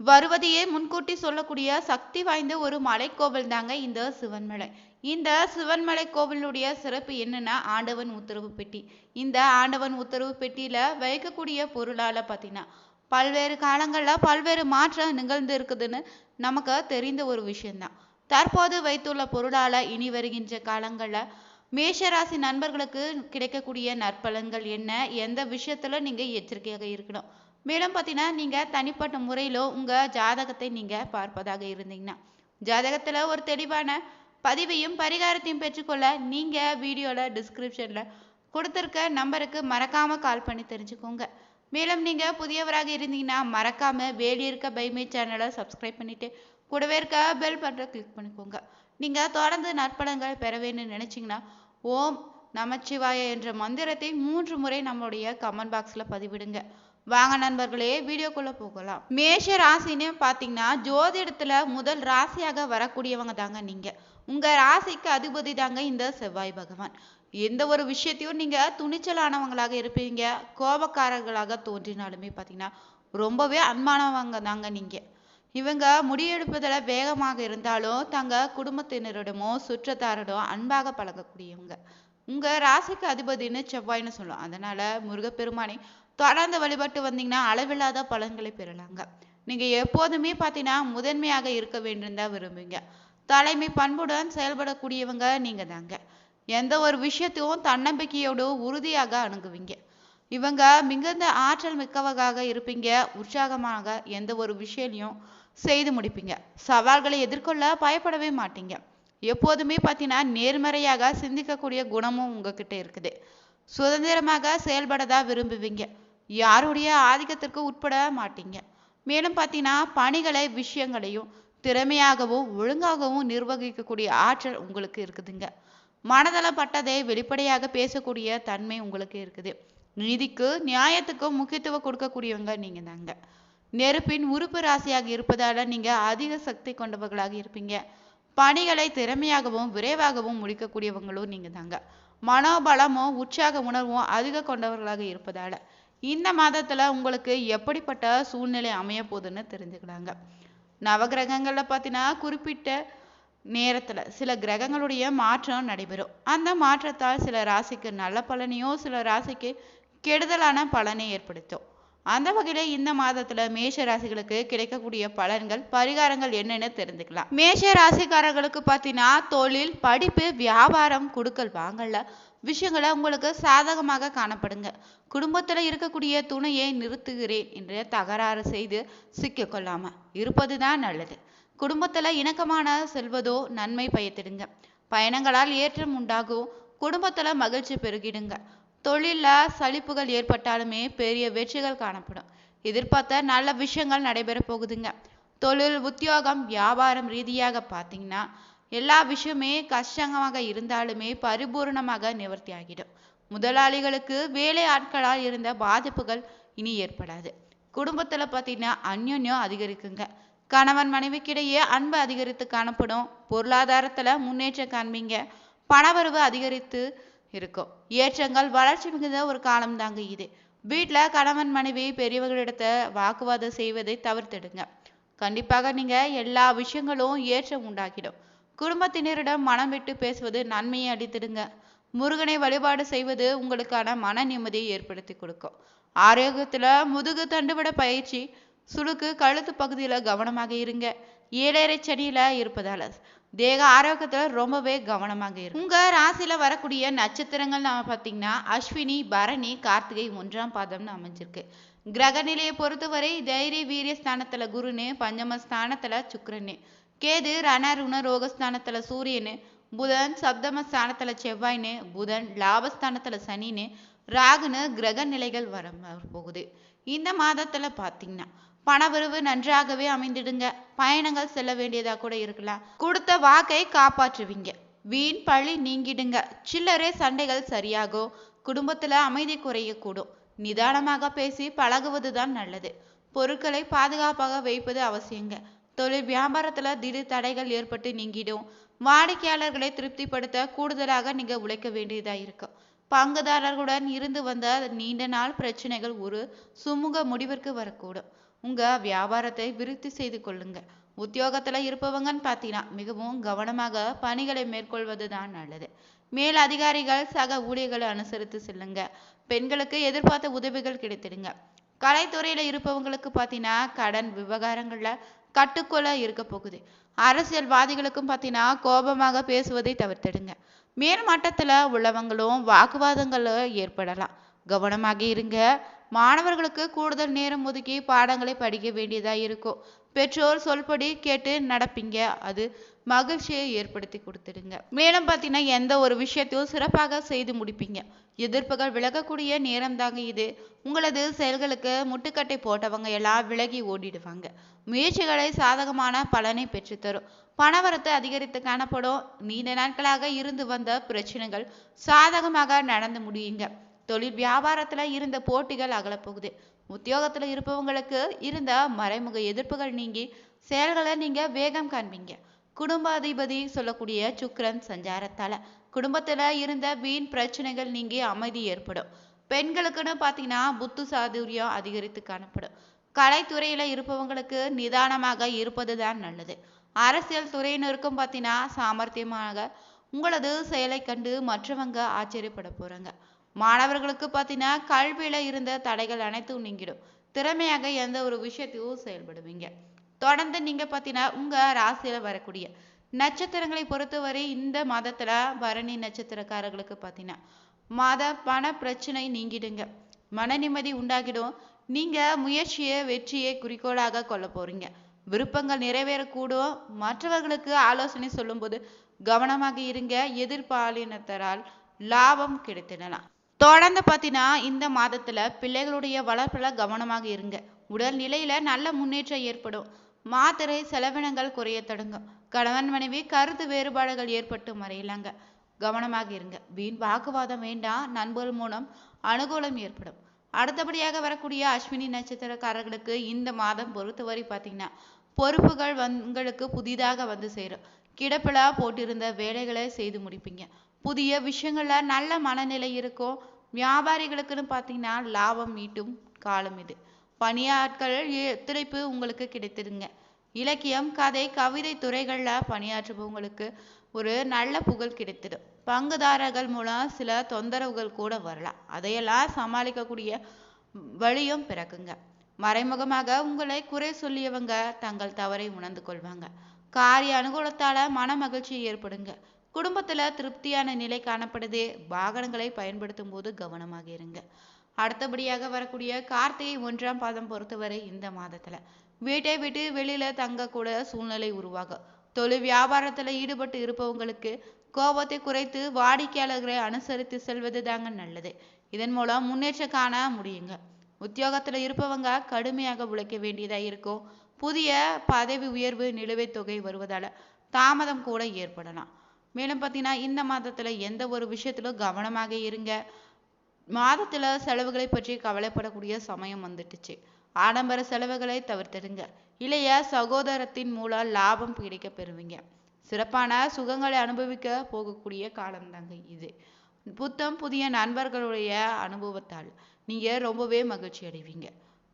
வருவதையே முன்கூட்டி சொல்லக்கூடிய சக்தி வாய்ந்த ஒரு மலைக்கோவில் தாங்க இந்த சிவன்மலை. இந்த சிவன்மலை கோவிலுடைய சிறப்பு என்னன்னா ஆண்டவன் உத்தரவு பெட்டி. இந்த ஆண்டவன் உத்தரவு பெட்டியில வைக்கக்கூடிய பொருளால பார்த்தீங்கன்னா பல்வேறு காலங்களில் பல்வேறு மாற்றம் நிகழ்ந்து இருக்குதுன்னு நமக்கு தெரிந்த ஒரு விஷயம்தான். தற்போது வைத்துள்ள பொருளால இனி வருகின்ற காலங்களில் மேஷராசி நண்பர்களுக்கு கிடைக்கக்கூடிய நற்பலன்கள் என்ன? எந்த விஷயத்துல நீங்க எச்சரிக்கையாக இருக்கணும்? மேலும் பார்த்தீங்கன்னா நீங்கள் தனிப்பட்ட முறையிலோ உங்கள் ஜாதகத்தை நீங்கள் பார்ப்பதாக இருந்தீங்கன்னா ஜாதகத்தில் ஒரு தெளிவான பதிவையும் பரிகாரத்தையும் பெற்றுக்கொள்ள நீங்கள் வீடியோவில் டிஸ்கிரிப்ஷனில் கொடுத்துருக்க நம்பருக்கு மறக்காமல் கால் பண்ணி தெரிஞ்சுக்கோங்க. மேலும் நீங்கள் புதியவராக இருந்தீங்கன்னா மறக்காமல் வேலி இருக்க பைமே சேனலை சப்ஸ்கிரைப் பண்ணிவிட்டு கூடவே இருக்க பெல் பட்டனை கிளிக் பண்ணிக்கோங்க. நீங்கள் தொடர்ந்து நற்பலன்கள் பெற வேணும்னு நினச்சிங்கன்னா ஓம் நமச்சிவாய என்ற மந்திரத்தை மூன்று முறை நம்மளுடைய கமெண்ட் பாக்ஸில் பதிவிடுங்க. வாங்க நண்பர்களே வீடியோக்குள்ள போகலாம். மேஷ ராசின்னு பார்த்தீங்கன்னா ஜோதிடத்துல முதல் ராசியாக வரக்கூடியவங்க தாங்க நீங்க. உங்க ராசிக்கு அதிபதி தாங்க இந்த செவ்வாய் பகவான். எந்த ஒரு விஷயத்தையும் நீங்க துணிச்சலானவங்களாக இருப்பீங்க. கோபக்காரர்களாக தோன்றினாலுமே பார்த்தீங்கன்னா ரொம்பவே அன்பானவங்க தாங்க நீங்க. இவங்க முடிவெடுப்பதில் வேகமாக இருந்தாலும் தங்க குடும்பத்தினரிடமோ சுற்றத்தாரிடமோ அன்பாக பழகக்கூடியவங்க. உங்க ராசிக்கு அதிபதினு செவ்வாய்னு சொல்லும் அதனால முருகப்பெருமானை தொடர்ந்து வழிபட்டு வந்தீங்கன்னா அளவில்லாத பலன்களை பெறலாங்க. நீங்க எப்போதுமே பார்த்தீங்கன்னா முதன்மையாக இருக்க வேண்டும் தான் விரும்புவீங்க. தலைமை பண்புடன் செயல்படக்கூடியவங்க நீங்க தாங்க எந்த ஒரு விஷயத்தையும் தன்னம்பிக்கையோடு உறுதியாக அணுகுவீங்க. இவங்க மிகுந்த ஆற்றல் மிக்கவராக இருப்பீங்க. உற்சாகமாக எந்த ஒரு விஷயத்தையும் செய்து முடிப்பீங்க. சவால்களை எதிர்கொள்ள பயப்படவே மாட்டீங்க. எப்போதுமே பார்த்தீங்கன்னா நேர்மறையாக சிந்திக்கக்கூடிய குணமும் உங்ககிட்ட இருக்குது. சுதந்திரமாக செயல்படதா விரும்புவீங்க. யாருடைய ஆதிக்கத்திற்கு உட்பட மாட்டீங்க. மேலும் பார்த்தீங்கன்னா பணிகளை விஷயங்களையும் திறமையாகவும் ஒழுங்காகவும் நிர்வகிக்கக்கூடிய ஆற்றல் உங்களுக்கு இருக்குதுங்க. மனதளப்பட்டதை வெளிப்படையாக பேசக்கூடிய தன்மை உங்களுக்கு இருக்குது. நீதிக்கு நியாயத்துக்கும் முக்கியத்துவம் கொடுக்கக்கூடியவங்க நீங்க தாங்க நெருப்பின் உறுப்பு ராசியாக இருப்பதால நீங்க அதிக சக்தி கொண்டவர்களாக இருப்பீங்க. பணிகளை திறமையாகவும் விரைவாகவும் முடிக்கக்கூடியவங்களும் நீங்க தாங்க மனோபலமும் உற்சாக உணர்வும் அதிக கொண்டவர்களாக இருப்பதால இந்த மாதத்துல உங்களுக்கு எப்படிப்பட்ட சூழ்நிலை அமைய போகுதுன்னு தெரிஞ்சுக்கலாங்க. நவகிரகங்களில் பார்த்தீங்கன்னா குறிப்பிட்ட நேரத்துல சில கிரகங்களுடைய மாற்றம் நடைபெறும். அந்த மாற்றத்தால் சில ராசிக்கு நல்ல பலனையோ சில ராசிக்கு கெடுதலான பலனை ஏற்படுத்தும். அந்த வகையில இந்த மாதத்துல மேஷ ராசிகளுக்கு கிடைக்கக்கூடிய பலன்கள் பரிகாரங்கள் என்னன்னு தெரிஞ்சுக்கலாம். மேஷ ராசிக்காரர்களுக்கு பார்த்தீங்கன்னா தொழில் படிப்பு வியாபாரம் கொடுக்கல் வாங்கல விஷயங்களை உங்களுக்கு சாதகமாக காணப்படுங்க. குடும்பத்துல இருக்கக்கூடிய துணையை நிறுத்துகிறேன் என்று தகராறு செய்து சிக்கிக்கொள்ளாம இருப்பதுதான் நல்லது. குடும்பத்துல இணக்கமான செல்வதோ நன்மை பயத்திடுங்க. பயணங்களால் ஏற்றம் உண்டாகும். குடும்பத்துல மகிழ்ச்சி பெருகிடுங்க. தொழில்ல சலிப்புகள் ஏற்பட்டாலுமே பெரிய வெற்றிகள் காணப்படும். எதிர்பார்த்த நல்ல விஷயங்கள் நடைபெற போகுதுங்க. தொழில் உத்தியோகம் வியாபாரம் ரீதியாக பார்த்தீங்கன்னா எல்லா விஷயமே கஷ்டமாக இருந்தாலுமே பரிபூர்ணமாக நிவர்த்தி ஆகிடும் முதலாளிகளுக்கு வேலை ஆட்களால் இருந்த பாதிப்புகள் இனி ஏற்படாது. குடும்பத்துல பார்த்தீங்கன்னா அந்யோன்யம் அதிகரிக்குங்க. கணவன் மனைவிக்கிடையே அன்பு அதிகரித்து காணப்படும். பொருளாதாரத்துல முன்னேற்றம் காண்பீங்க. பணவரவு அதிகரித்து இருக்கும். ஏற்றங்கள் வளர்ச்சி மிகுந்த ஒரு காலம் தாங்க இது. வீட்டுல கணவன் மனைவி பெரியவர்களிடத்த வாக்குவாதம் செய்வதை தவிர்த்திடுங்க. கண்டிப்பாக நீங்க எல்லா விஷயங்களும் ஏற்றம் உண்டாக்கிடும். குடும்பத்தினரிடம் மனம் விட்டு பேசுவது நன்மையை அளித்திடுங்க. முருகனை வழிபாடு செய்வது உங்களுக்கான மன நிம்மதியை ஏற்படுத்தி கொடுக்கும். ஆரோக்கியத்துல முதுகு தண்டுவிட பயிற்சி சுளுக்கு கழுத்து பகுதியில கவனமாக இருங்க. ஏழரை சனியில் இருப்பதால தேக ஆரோக்கியத்துல ரொம்பவே கவனமாக இருக்கும் உங்க ராசியில வரக்கூடிய நட்சத்திரங்கள் நாம பார்த்தீங்கன்னா அஸ்வினி பரணி கார்த்திகை ஒன்றாம் பாதம்னு அமைஞ்சிருக்கு. கிரக நிலையை பொறுத்தவரை தைரிய வீரிய ஸ்தானத்துல குருன்னு பஞ்சம ஸ்தானத்துல சுக்கிரன்னு கேது ரண ருண ரோகஸ்தானத்துல சூரியனு. புதன் சப்தம ஸ்தானத்துல செவ்வாய்னு. புதன் லாபஸ்தானத்துல சனின்னு ராகுன்னு கிரக நிலைகள் வர போகுது. இந்த மாதத்துல பார்த்தீங்கன்னா பணவரவு நன்றாகவே அமைந்திடுங்க. பயணங்கள் செல்ல வேண்டியதா கூட இருக்கலாம். கொடுத்த வாக்கை காப்பாற்றுவீங்க. வீண் பழி நீங்கிடுங்க. சில்லறை சண்டைகள் சரியாகும். குடும்பத்துல அமைதி குறையக்கூடும். நிதானமாக பேசி பழகுவதுதான் நல்லது. பொருட்களை பாதுகாப்பாக வைப்பது அவசியங்க. தொழில் வியாபாரத்துல திடீர் தடைகள் ஏற்பட்டு நீங்கிடும். வாடிக்கையாளர்களை திருப்திப்படுத்த கூடுதலாக நீங்க உழைக்க வேண்டியதா இருக்கும். பங்குதாரர்களுடன் இருந்து வந்த நீண்ட நாள் பிரச்சனைகள் ஒரு சுமூக முடிவிற்கு வரக்கூடும். உங்கள் வியாபாரத்தை விருத்தி செய்து கொள்ளுங்க. உத்தியோகத்தில் இருப்பவங்கன்னு பார்த்தீங்கன்னா மிகவும் கவனமாக பணிகளை மேற்கொள்வது தான் நல்லது. மேல் அதிகாரிகள் சக ஊழியர்களை அனுசரித்து செல்லுங்க. பெண்களுக்கு எதிர்பார்த்த உதவிகள் கிடைத்திடுங்க. கலைத்துறையில் இருப்பவங்களுக்கு பார்த்தீங்கன்னா கடன் விவகாரங்களில் கட்டுக்கொள்ள இருக்க போகுது. அரசியல்வாதிகளுக்கும் பார்த்தீங்கன்னா கோபமாக பேசுவதை தவிர்த்திடுங்க. மேல் மட்டத்தில் உள்ளவங்களும் வாக்குவாதங்களும் ஏற்படலாம். கவனமாக இருங்க. மாணவர்களுக்கு கூடுதல் நேரம் ஒதுக்கி பாடங்களை படிக்க வேண்டியதாக இருக்கும். பெற்றோர் சொல்படி கேட்டு நடப்பீங்க. அது மகிழ்ச்சியை ஏற்படுத்தி கொடுத்துடுங்க. மேலும் பார்த்தீங்கன்னா எந்த ஒரு விஷயத்தையும் சிறப்பாக செய்து முடிப்பீங்க. எதிர்ப்புகள் விலகக்கூடிய நேரம் தாங்க இது. உங்களது செயல்களுக்கு முட்டுக்கட்டை போட்டவங்க எல்லாம் விலகி ஓடிடுவாங்க. முயற்சிகளை சாதகமான பலனை பெற்றுத்தரும். பணவரத்து அதிகரித்து காணப்படும். நீண்ட நாட்களாக இருந்து வந்த பிரச்சனைகள் சாதகமாக நடந்து முடியுங்க. தொழில் வியாபாரத்துல இருந்த போட்டிகள் அகலப்போகுது. உத்தியோகத்துல இருப்பவங்களுக்கு இருந்த மறைமுக எதிர்ப்புகள் நீங்கி செயல்களை நீங்க வேகம் காண்பீங்க. குடும்பாதிபதி சொல்லக்கூடிய சுக்ரன் சஞ்சாரத்தால குடும்பத்துல இருந்த வீண் பிரச்சனைகள் நீங்கி அமைதி ஏற்படும். பெண்களுக்குன்னு பார்த்தீங்கன்னா புத்து சாதுரியம் அதிகரித்து காணப்படும். கலைத்துறையில இருப்பவங்களுக்கு நிதானமாக இருப்பது தான் நல்லது. அரசியல் துறையினருக்கும் பார்த்தீங்கன்னா சாமர்த்தியமாக உங்களது செயலை கண்டு மற்றவங்க ஆச்சரியப்பட போறாங்க. மாணவர்களுக்கு பார்த்தீங்கன்னா கல்வியில இருந்த தடைகள் அனைத்தும் நீங்கிடும். திறமையாக எந்த ஒரு விஷயத்தையும் செயல்படுவீங்க தொடர்ந்து நீங்க பார்த்தீங்கன்னா உங்க ராசியில வரக்கூடிய நட்சத்திரங்களை பொறுத்தவரை இந்த மதத்துல பரணி நட்சத்திரக்காரர்களுக்கு பார்த்தீங்கன்னா மாத பண பிரச்சனை நீங்கிடுங்க. மன நிம்மதி உண்டாகிடும். நீங்க முயற்சியை வெற்றியை குறிக்கோளாக கொள்ள போறீங்க. விருப்பங்கள் நிறைவேறக்கூடும். மற்றவர்களுக்கு ஆலோசனை சொல்லும்போது கவனமாக இருங்க. எதிர்பாலினத்தரால் லாபம் கிடைத்திடலாம். தொடர்ந்து பார்த்தீங்கன்னா இந்த மாதத்தில் பிள்ளைகளுடைய வளர்ப்பில் கவனமாக இருங்க. உடல் நிலையில் நல்ல முன்னேற்றம் ஏற்படும். மாத்திரை செலவினங்கள் குறைய தொடங்கும். கணவன் மனைவி கருத்து வேறுபாடுகள் ஏற்பட்டு மறையலாங்க கவனமாக இருங்க. வீண் வாக்குவாதம் வேண்டாம். நண்பர்கள் மூலம் அனுகூலம் ஏற்படும். அடுத்தபடியாக வரக்கூடிய அஸ்வினி நட்சத்திரக்காரர்களுக்கு இந்த மாதம் பொறுத்தவரை பார்த்தீங்கன்னா பொறுப்புகள் உங்களுக்கு புதிதாக வந்து சேரும். கிடப்பில போட்டிருந்த வேலைகளை செய்து முடிப்பீங்க. புதிய விஷயங்களில் நல்ல மனநிலை இருக்கும். வியாபாரிகளுக்குன்னு பார்த்தீங்கன்னா லாபம் ஈட்டும் காலம் இது. பணியாட்கள் ஒத்துழைப்பு உங்களுக்கு கிடைத்திருங்க இலக்கியம் கதை கவிதை துறைகளில் பணியாற்றுபவங்களுக்கு ஒரு நல்ல புகழ் கிடைத்திடும். பங்குதாரர்கள் மூலம் சில தொந்தரவுகள் கூட வரலாம். அதையெல்லாம் சமாளிக்கக்கூடிய வழியும் பிறக்குங்க. மறைமுகமாக உங்களை குறை சொல்லியவங்க தங்கள் தவறை உணர்ந்து கொள்வாங்க. காரிய அனுகூலத்தால மன மகிழ்ச்சி ஏற்படுங்க. குடும்பத்தில் திருப்தியான நிலை காணப்படுது. வாகனங்களை பயன்படுத்தும் போது கவனமாக இருங்க. அடுத்தபடியாக வரக்கூடிய கார்த்திகை ஒன்றாம் பாதம் பொறுத்தவரை இந்த மாதத்தில். வீட்டை விட்டு வெளியில் தங்கக்கூட சூழ்நிலை உருவாகும். தொழில் வியாபாரத்தில் ஈடுபட்டு இருப்பவங்களுக்கு கோபத்தை குறைத்து வாடிக்கையாளர்களை அனுசரித்து செல்வது தாங்க நல்லது. இதன் மூலம் முன்னேற்றம் காண முடியுங்க. உத்தியோகத்தில் இருப்பவங்க கடுமையாக உழைக்க வேண்டியதாக இருக்கும். புதிய பதவி உயர்வு நிலுவைத் தொகை வருவதால் தாமதம் கூட ஏற்படலாம். மேலும் பார்த்தீங்கன்னா இந்த மாதத்தில் எந்த ஒரு விஷயத்திலும் கவனமாக இருங்க. மாதத்தில் செலவுகளை பற்றி கவலைப்படக்கூடிய சமயம் வந்துட்டுச்சு. ஆடம்பர செலவுகளை தவிர்த்திடுங்க. இளைய சகோதரத்தின் மூலம் லாபம் கிடைக்க பெறுவீங்க. சிறப்பான சுகங்களை அனுபவிக்க போகக்கூடிய காலம்தாங்க இது. புத்தம் புதிய நண்பர்களுடைய அனுபவத்தால் நீங்கள் ரொம்பவே மகிழ்ச்சி அடைவீங்க.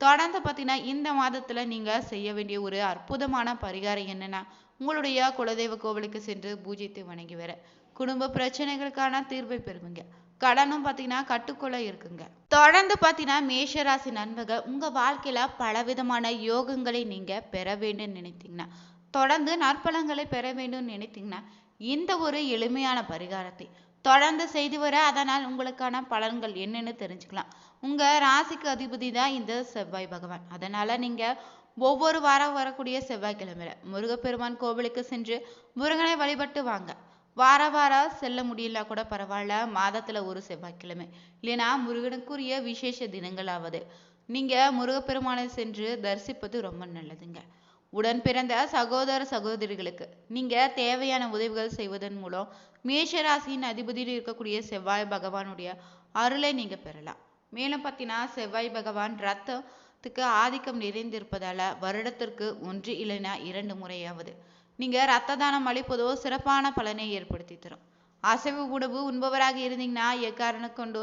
தொடர்ந்து பார்த்தீங்கன்னா இந்த மாதத்துல நீங்கள் செய்ய வேண்டிய ஒரு அற்புதமான பரிகாரம் என்னன்னா உங்களுடைய குலதெய்வ கோவிலுக்கு சென்று பூஜித்து வணங்கி வர குடும்ப பிரச்சனைகளுக்கான தீர்வை பெறுவீங்க. கடனும் பார்த்தீங்கன்னா கட்டுக்குள்ள இருக்குங்க. தொடர்ந்து பார்த்தீங்கன்னா மேஷராசி நண்பர்கள் உங்கள் வாழ்க்கையில பலவிதமான யோகங்களை நீங்கள் பெற வேண்டும் நினைத்தீங்கன்னா தொடர்ந்து நற்பலங்களை பெற வேண்டும் நினைத்தீங்கன்னா இந்த ஒரு எளிமையான பரிகாரத்தை தொடர்ந்து செய்து வர அதனால் உங்களுக்கான பலன்கள் என்னன்னு தெரிஞ்சுக்கலாம். உங்கள் ராசிக்கு அதிபதி தான் இந்த செவ்வாய் பகவான். அதனால் நீங்கள் ஒவ்வொரு வாரம் வரக்கூடிய செவ்வாய்க்கிழமையில முருகப்பெருமான் கோவிலுக்கு சென்று முருகனை வழிபட்டு வாங்க. வார வாரம் செல்ல முடியல கூட பரவாயில்ல மாதத்துல ஒரு செவ்வாய்க்கிழமை. இல்லைன்னா முருகனுக்குரிய விசேஷ தினங்களாவது நீங்க முருகப்பெருமானை சென்று தரிசிப்பது ரொம்ப நல்லதுங்க. உடன் பிறந்த சகோதர சகோதரிகளுக்கு நீங்க தேவையான உதவிகள் செய்வதன் மூலம் மேஷராசியின் அதிபதியில் இருக்கக்கூடிய செவ்வாய் பகவானுடைய அருளை நீங்க பெறலாம். மேலும் பார்த்தீங்கன்னா செவ்வாய் பகவான் ரத்தத்துக்கு ஆதிக்கம் நிறைந்திருப்பதால வருடத்திற்கு ஒன்று இல்லைன்னா இரண்டு முறையாவது. நீங்க ரத்த தானம் அளிப்பதோ சிறப்பான பலனை ஏற்படுத்தி தரும். அசைவு உணவு உண்பவராக இருந்தீங்கன்னா எக்காரணம் கொண்டு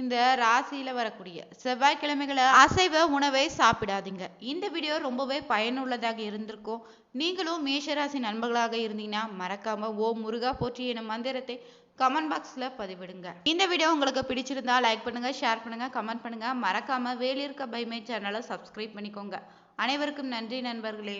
இந்த ராசியில வரக்கூடிய செவ்வாய்க்கிழமைகளை அசைவ உணவை சாப்பிடாதீங்க. இந்த வீடியோ ரொம்பவே பயனுள்ளதாக இருந்திருக்கும். நீங்களும் மேஷராசி நண்பர்களாக இருந்தீங்கன்னா மறக்காம ஓ முருகா போற்றி எனும் மந்திரத்தை கமெண்ட் பாக்ஸில் பதிவிடுங்க. இந்த வீடியோ உங்களுக்கு பிடிச்சிருந்தா லைக் பண்ணுங்க ஷேர் பண்ணுங்க கமெண்ட் பண்ணுங்க. மறக்காம வேலிருக்க பைமை சேனலை சப்ஸ்கிரைப் பண்ணிக்கோங்க. அனைவருக்கும் நன்றி நண்பர்களே.